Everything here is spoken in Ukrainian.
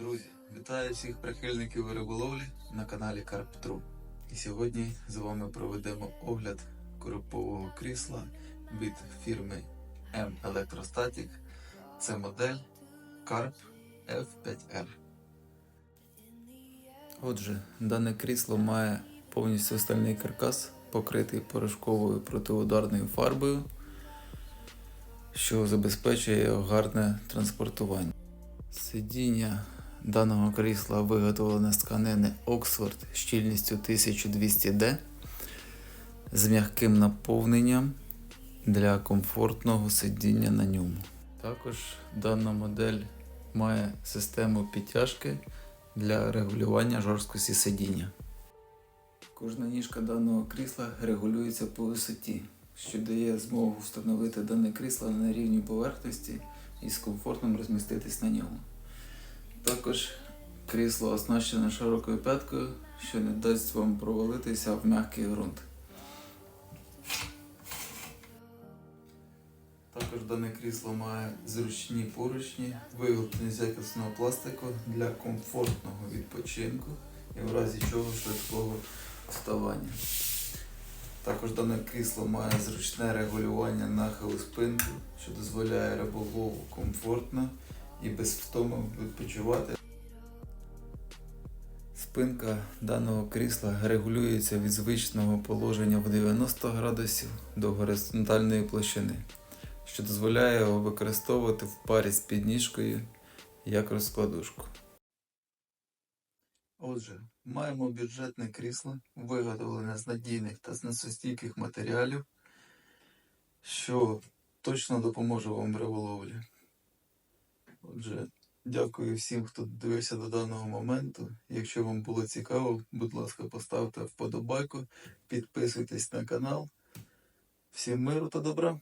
Друзі, вітаю всіх прихильників риболовлі на каналі Карп.Тру. І сьогодні з вами проведемо огляд коробкового крісла від фірми M Electrostatic. Це модель Carp F5R. Отже, дане крісло має повністю стальний каркас, покритий порошковою протиударною фарбою, що забезпечує гарне транспортування. Сидіння даного крісла виготовлене з тканини Oxford щільністю 1200D з м'яким наповненням для комфортного сидіння на ньому. Також дана модель має систему підтяжки для регулювання жорсткості сидіння. Кожна ніжка даного крісла регулюється по висоті, що дає змогу встановити дане крісло на рівній поверхності і з комфортом розміститись на ньому. Також крісло оснащене широкою п'яткою, що не дасть вам провалитися в м'який ґрунт. Також дане крісло має зручні поручні, виготовлені з якісного пластику для комфортного відпочинку і в разі чого швидкого вставання. Також дане крісло має зручне регулювання нахилу спинки, що дозволяє риболову комфортно і без втоми відпочивати. Спинка даного крісла регулюється від звичного положення в 90 градусів до горизонтальної площини, що дозволяє його використовувати в парі з підніжкою як розкладушку. Отже, маємо бюджетне крісло, виготовлене з надійних та зносостійких матеріалів, що точно допоможе вам риболовлі. Отже, дякую всім, хто дивився до даного моменту. Якщо вам було цікаво, будь ласка, поставте вподобайку, підписуйтесь на канал. Всім миру та добра!